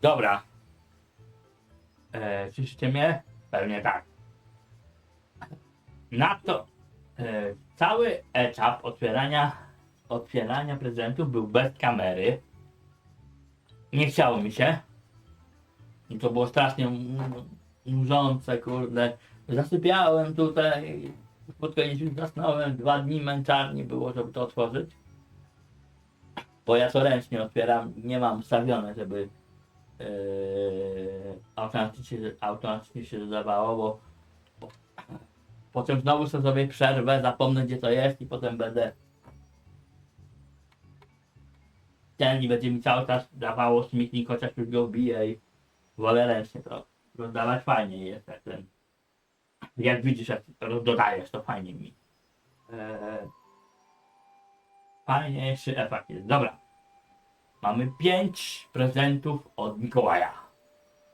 dobra. E, słyszycie mnie? Pewnie tak. Na to e, cały etap otwierania, otwierania prezentów był bez kamery. Nie chciało mi się. I to było strasznie nużące, kurde. Zasypiałem tutaj, pod koniec już zasnąłem, dwa dni męczarni było, żeby to otworzyć. Bo ja to ręcznie otwieram, nie mam ustawione, żeby automatycznie, automatycznie się dodawało, bo, bo potem znowu sobie przerwę, zapomnę gdzie to jest i potem będę ten i będzie mi cały czas dawało śmietnik, chociaż już go bije i wolę ręcznie to rozdawać. Fajnie jest jak ten jak widzisz jak dodajesz to fajnie mi. Eee, fajniejszy efekt jest. Dobra mamy pięć prezentów od Mikołaja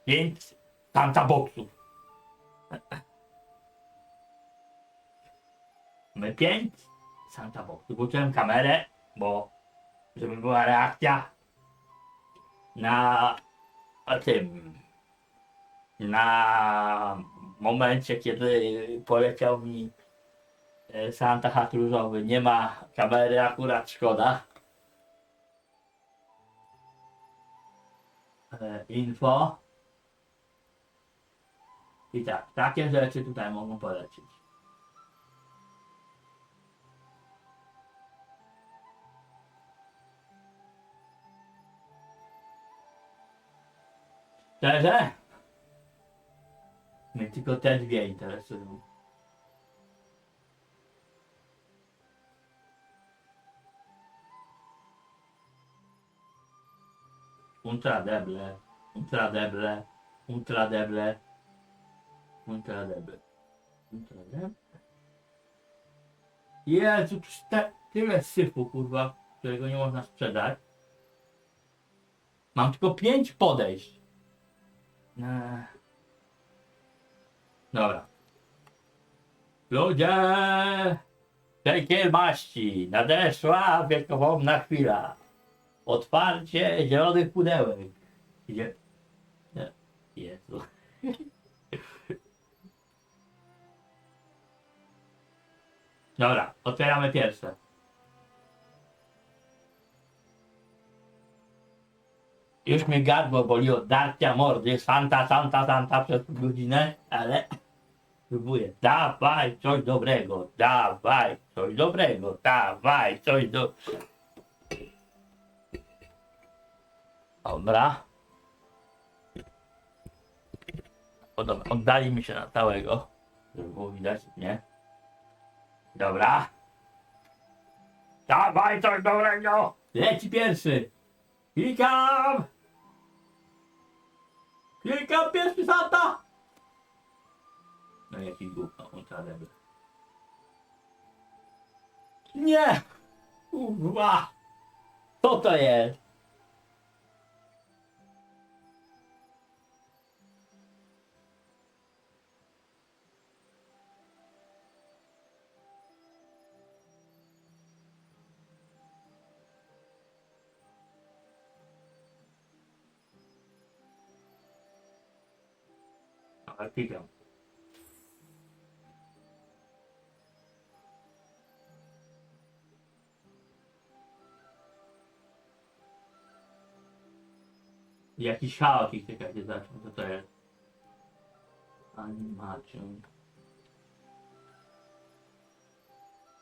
pięć Santa Boxów mamy pięć Santa Boxów włączyłem kamerę bo żeby była reakcja na tym na momencie, kiedy poleciał mi e, Santa Hat różowy. Nie ma kamery, akurat szkoda. Info. I tak, takie rzeczy tutaj mogą polecieć. Szczerze? Mnie tylko te dwie interesują. Ultra deble, ultra deble, ultra deble, ultra deble, ultra deble. Jezu, te, tyle syfu, kurwa, którego nie można sprzedać. Mam tylko pięć podejść. Eee. Dobra. Ludzie! Wszelkiej maści! Nadeszła wielkopomna chwila. Otwarcie zielonych pudełek. Gdzie... Jezu. Dobra, otwieramy pierwsze. Już mnie gardło boli od darcia mordy. Santa, Santa, Santa przez godzinę, ale próbuję. Dawaj coś dobrego, dawaj coś dobrego, dawaj coś do... Dobra. O, dobra, oddali mi się na całego, żeby było widać, nie? Dobra. Dawaj coś dobrego! Leci pierwszy! Klikam! Klikam pierwszy Santa! No jaki gówno, ultra debil. Nie! Kurwa! Co to jest? Klikam. Jakiś chaotik czekajcie, zaczął, co to jest? Animation.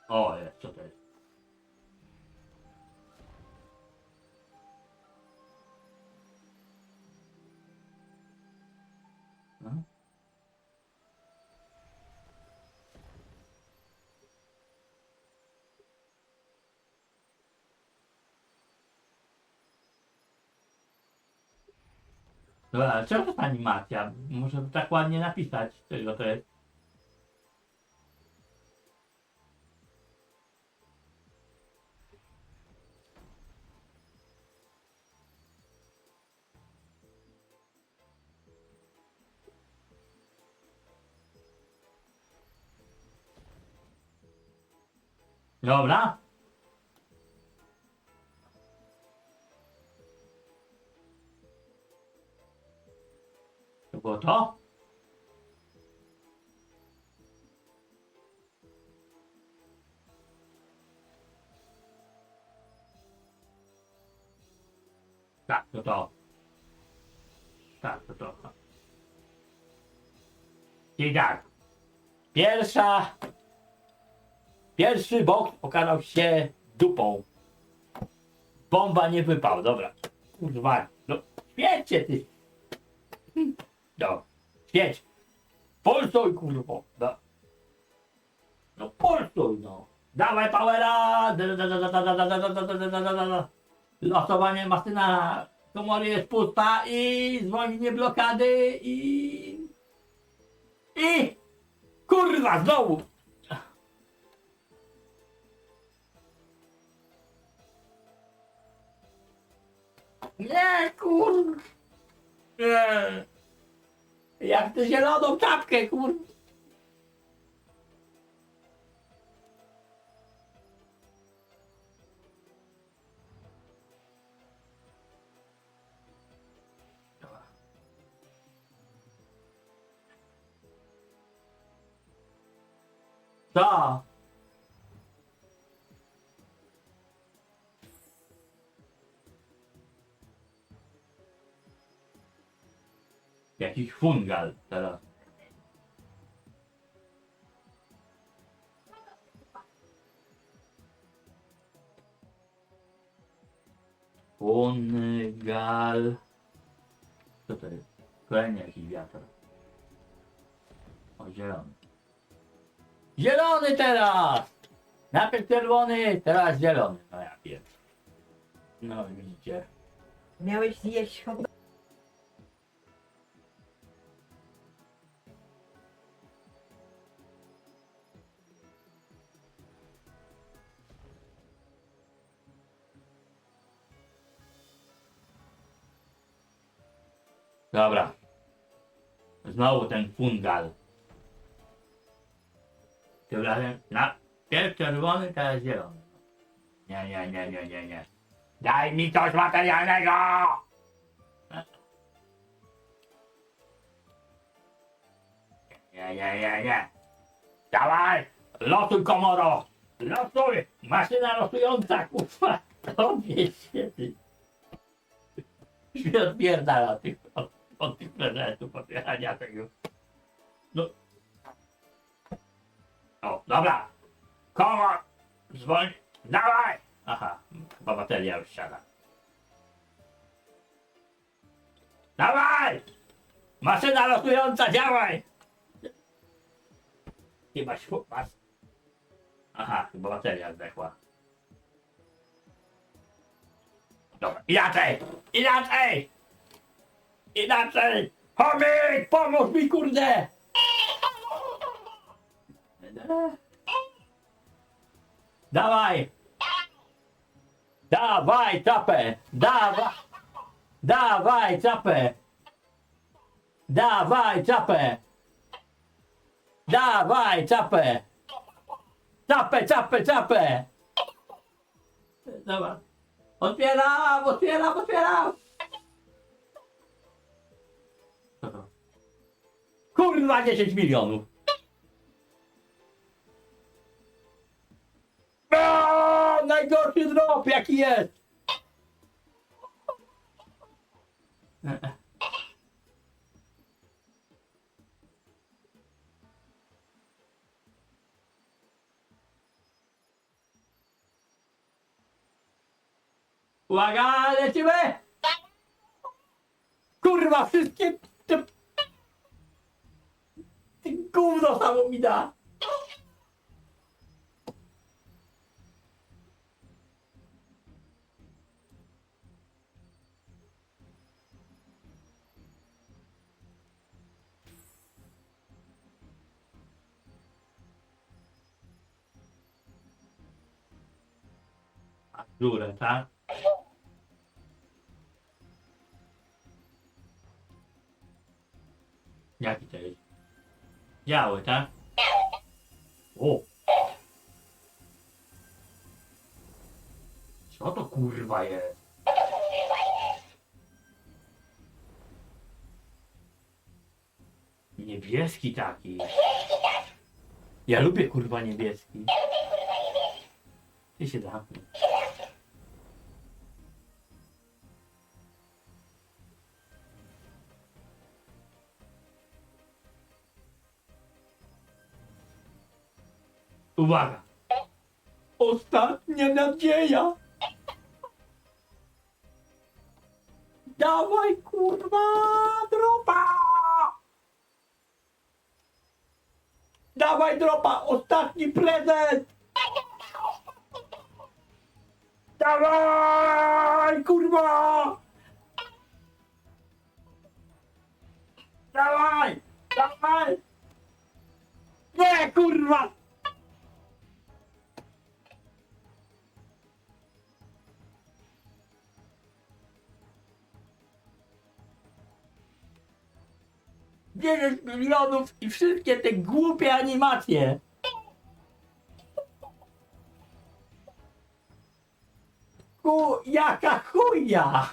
O, jest, co to jest? No. Dobra, ale czemu jest animacja? Muszę tak ładnie napisać, czego to jest. Dobra. Było to? Tak, to to. Tak, to to. I tak. Pierwsza. Pierwszy boks okazał się dupą. Bomba nie wypał, dobra. Kurwa, no świecie ty. No, jedź. Polsuj, kurwo. No. No polsuj, no. Dawaj powera! Losowanie maszyna komory jest pusta i zwolnienie blokady i... I... Kurwa, znowu! Nie, kur... Nie. Jak tę zieloną czapkę, kur... Co? Jakiś fungal teraz. Fungal. Co to jest? Kolejny jakiś wiatr. O, zielony. Zielony teraz! Najpierw czerwony, teraz zielony. No ja wiem. No widzicie. Miałeś zjeść hot Dobra. Znowu ten fungal. Tym razem na pierw czerwony, teraz zielony. Nie, nie, nie, nie, nie, nie. Daj mi coś materialnego! Nie, nie, nie, nie. Dawaj! Losuj komoro! Losuj! Maszyna losująca, kurwa! Świetny. Się odpierdala od tych, od, tych prezentów, otwierania tego. No. O, dobra. Komor! Zwolnij. Dawaj! Aha, chyba bateria już siada. Dawaj! Maszyna losująca, działaj! Chyba śpu... Mas... Aha, chyba bateria zdechła. Dobra, inaczej! Inaczej! Inaczej! Chomik, pomóż mi, kurde! Dawaj! Dawaj, czapę! Dawaj! Dawaj, czapę! Dawaj, czapę! Dawaj, czapę! Czapę, czapę, czapę! Dobra. Otwieram, otwieram, otwieram! Kurwa, 10 milionów! O, najgorszy drop jaki jest! Uwaga, lecimy! Kurwa, wszystkie 꿈도 사봅니다. 누구래? 다 Biały, tak? O! Co to kurwa jest? Niebieski taki. Ja lubię kurwa niebieski. Ty się zamknij. Uwaga! Ostatnia nadzieja! Dawaj kurwa dropa! Dawaj dropa! Ostatni prezent! Dawaj kurwa! Dawaj! Dawaj! Nie kurwa! Dziewięć milionów i wszystkie te głupie animacje. Ku, jaka chuja!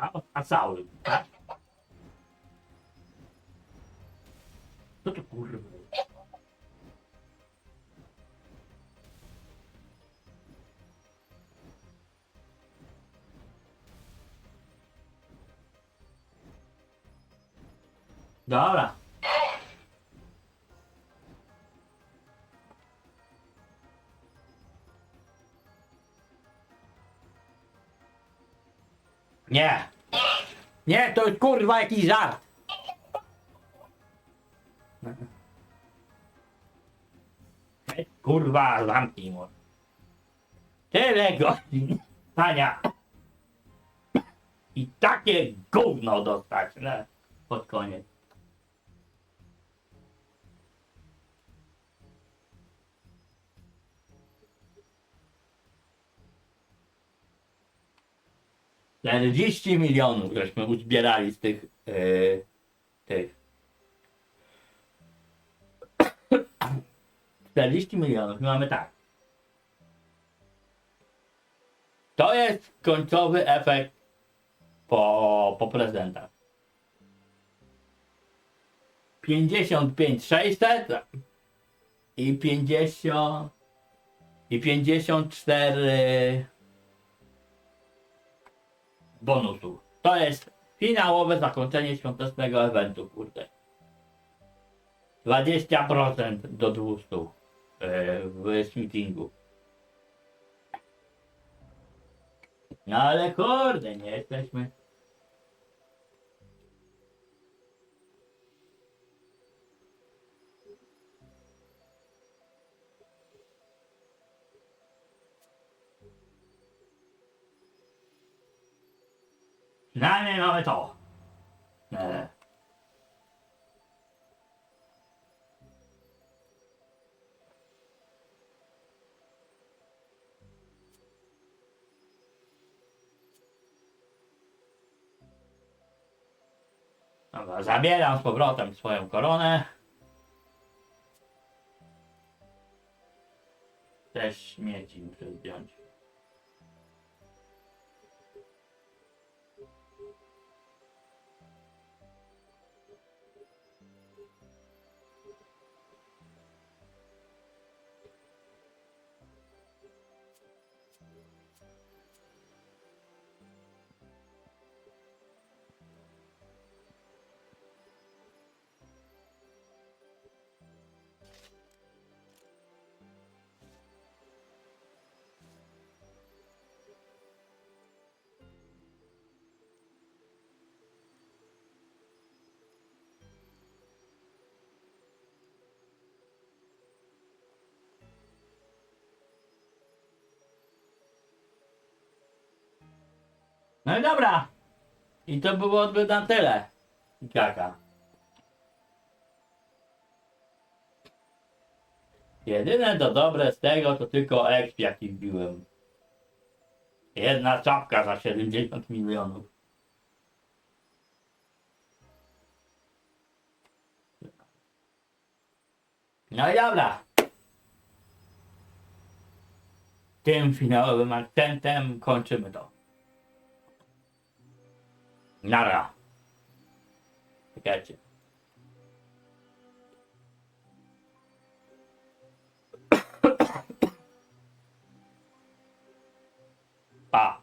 A, a cały, tak? Co to kurwa? Dobra. Nie. Nie, to jest kurwa jakiś żart. Kurwa, zamknij mu. Tyle godzin, Tania. I takie gówno dostać, ne? Pod koniec. Czterdzieści milionów żeśmy uzbierali z tych, yy, tych. 40 milionów. My mamy tak. To jest końcowy efekt po, po prezentach. 55 600 i 50 i 54 bonusów. To jest finałowe zakończenie świątecznego eventu, kurde. 20% do 200 e, w smithingu. No ale kurde, nie jesteśmy. Przynajmniej mamy to. E. Dobra, zabieram z powrotem swoją koronę. Też śmieci muszę zdjąć. No i dobra. I to byłoby na tyle. Kaka. Jedyne to dobre z tego to tylko exp jaki wbiłem. Jedna czapka za 70 milionów. No i dobra. Tym finałowym akcentem kończymy to. Not at all. I got you. ah.